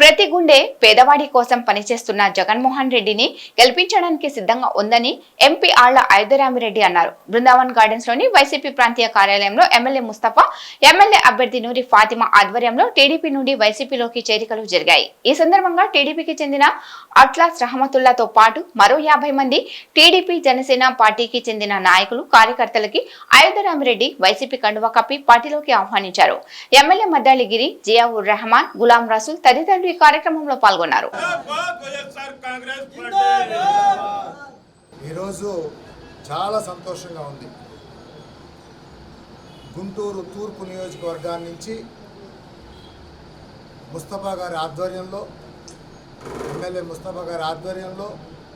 ప్రతి గుండె పేదవాడి కోసం పనిచేస్తున్న జగన్మోహన్ రెడ్డిని గెలిపించడానికి సిద్ధంగా ఉందని ఎంపీ ఆళ్ళ ఐదరామిరెడ్డి అన్నారు. బృందావన్ గార్డెన్స్లోని వైసీపీ ప్రాంతీయ కార్యాలయంలో ఎమ్మెల్యే ముస్తఫా ఎమ్మెల్యే అభ్యర్థి నూరి ఫాతిమా ఆధ్వర్యంలో టీడీపీ నుండి వైసీపీలోకి చేరికలు జరిగాయి. ఈ సందర్భంగా టీడీపీకి చెందిన అట్లాస్ రహమతుల్లాతో పాటు మరో యాభై మంది టీడీపీ జనసేన పార్టీకి చెందిన నాయకులు కార్యకర్తలకి అయోధ్యరామిరెడ్డి వైసీపీ కండువ కప్పి పార్టీలోకి ఆహ్వానించారు. ఎమ్మెల్యే మద్దాలిగిరి జియావుర్ రెహమాన్ గులాం రసూల్ తదితరులు ఈ కార్యక్రమంలో పాల్గొన్నారు. ఈరోజు చాలా సంతోషంగా ఉంది. గుంటూరు తూర్పు నియోజకవర్గాన్ని నుంచి ముస్తఫా గారి ఆధ్వర్యంలో ఎమ్మెల్యే ముస్తఫా గారి ఆధ్వర్యంలో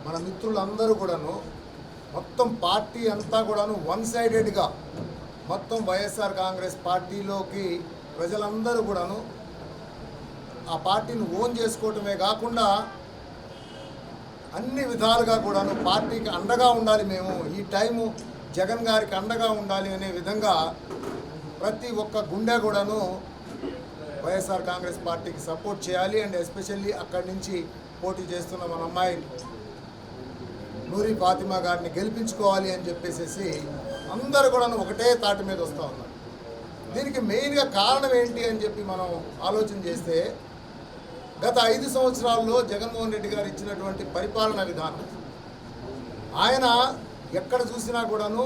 మన మిత్రులందరూ కూడాను మొత్తం పార్టీ అంతా కూడాను వన్ సైడెడ్గా మొత్తం వైఎస్ఆర్ కాంగ్రెస్ పార్టీలోకి ప్రజలందరూ కూడాను ఆ పార్టీని ఓన్ చేసుకోవటమే కాకుండా అన్ని విధాలుగా కూడాను పార్టీకి అండగా ఉండాలి మేము. ఈ టైము జగన్ గారికి అండగా ఉండాలి అనే విధంగా ప్రతి ఒక్క గుండె కూడాను వైఎస్ఆర్ కాంగ్రెస్ పార్టీకి సపోర్ట్ చేయాలి. అండ్ ఎస్పెషల్లీ అక్కడి నుంచి పోటీ చేస్తున్న మన అమ్మాయి నూరి ఫాతిమా గారిని గెలిపించుకోవాలి అని చెప్పేసి అందరు కూడాను ఒకటే తాటి మీద వస్తూ ఉన్నారు. దీనికి మెయిన్గా కారణం ఏంటి అని చెప్పి మనం ఆలోచన చేస్తే గత ఐదు సంవత్సరాల్లో జగన్మోహన్ రెడ్డి గారు ఇచ్చినటువంటి పరిపాలన విధానం. ఆయన ఎక్కడ చూసినా కూడాను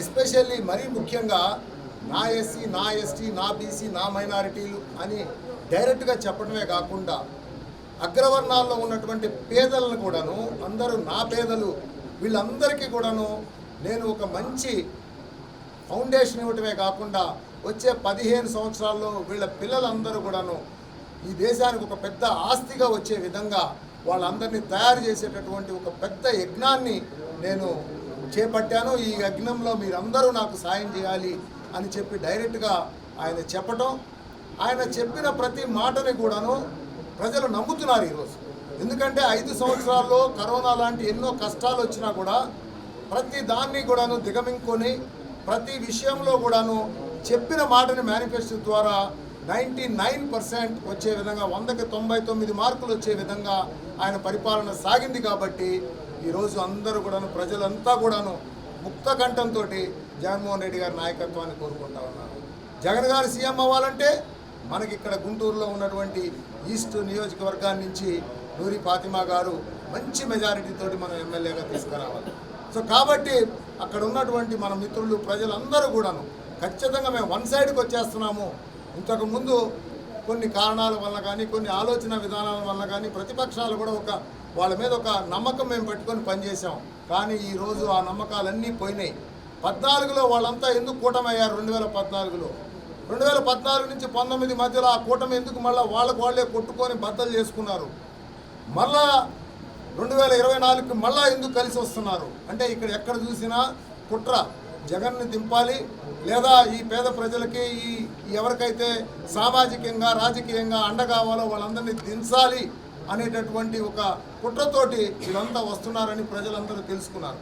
ఎస్పెషల్లీ మరీ ముఖ్యంగా నా ఎస్సీ నా ఎస్టీ నా బీసీ నా మైనారిటీలు అని డైరెక్ట్గా చెప్పడమే కాకుండా అగ్రవర్ణాల్లో ఉన్నటువంటి పేదలను కూడాను అందరూ నా పేదలు వీళ్ళందరికీ కూడాను నేను ఒక మంచి ఫౌండేషన్ ఇవ్వటమే కాకుండా వచ్చే పదిహేను సంవత్సరాల్లో వీళ్ళ పిల్లలందరూ కూడాను ఈ దేశానికి ఒక పెద్ద ఆస్తిగా వచ్చే విధంగా వాళ్ళందరినీ తయారు చేసేటటువంటి ఒక పెద్ద యజ్ఞాన్ని నేను చేపట్టాను. ఈ యజ్ఞంలో మీరందరూ నాకు సాయం చేయాలి అని చెప్పి డైరెక్ట్గా ఆయన చెప్పటం. ఆయన చెప్పిన ప్రతి మాటని కూడాను ప్రజలు నమ్ముతున్నారు ఈరోజు. ఎందుకంటే ఐదు సంవత్సరాల్లో కరోనా లాంటి ఎన్నో కష్టాలు వచ్చినా కూడా ప్రతి దాన్ని కూడాను దిగమింగుకొని ప్రతి విషయంలో కూడాను చెప్పిన మాటని మేనిఫెస్టో ద్వారా నైంటీ నైన్ పర్సెంట్ వచ్చే విధంగా వందకి తొంభై తొమ్మిది మార్కులు వచ్చే విధంగా ఆయన పరిపాలన సాగింది కాబట్టి ఈరోజు అందరూ కూడాను ప్రజలంతా కూడాను ముక్త కంఠంతో జగన్మోహన్ రెడ్డి గారి నాయకత్వాన్ని కోరుకుంటా ఉన్నారు. జగన్ గారు సీఎం అవ్వాలంటే మనకి ఇక్కడ గుంటూరులో ఉన్నటువంటి ఈస్ట్ నియోజకవర్గాన్ని నుంచి నూరి ఫాతిమా గారు మంచి మెజారిటీతో మనం ఎమ్మెల్యేగా తీసుకురావాలి. సో కాబట్టి అక్కడ ఉన్నటువంటి మన మిత్రులు ప్రజలందరూ కూడాను ఖచ్చితంగా మేము వన్ సైడ్కి వచ్చేస్తున్నాము. ఇంతకుముందు కొన్ని కారణాల వల్ల కానీ కొన్ని ఆలోచన విధానాల వల్ల కానీ ప్రతిపక్షాలు కూడా ఒక వాళ్ళ మీద ఒక నమ్మకం మేము పెట్టుకొని పనిచేసాం కానీ ఈరోజు ఆ నమ్మకాలన్నీ పోయినాయి. పద్నాలుగులో వాళ్ళంతా ఎందుకు కూటమయ్యారు రెండు వేల పద్నాలుగులో? రెండు వేల పద్నాలుగు నుంచి పంతొమ్మిది మధ్యలో ఆ కూటమి ఎందుకు మళ్ళీ వాళ్ళకు వాళ్ళే కొట్టుకొని బద్దలు చేసుకున్నారు? మళ్ళా రెండు వేల ఇరవై నాలుగుకి మళ్ళా ఎందుకు కలిసి వస్తున్నారు? అంటే ఇక్కడ ఎక్కడ చూసినా కుట్ర. జగన్ని దింపాలి లేదా ఈ పేద ప్రజలకి ఈ ఎవరికైతే సామాజికంగా రాజకీయంగా అండగావాలో వాళ్ళందరినీ దించాలి అనేటటువంటి ఒక కుట్రతోటి వీళ్ళంతా వస్తున్నారని ప్రజలందరూ తెలుసుకున్నారు.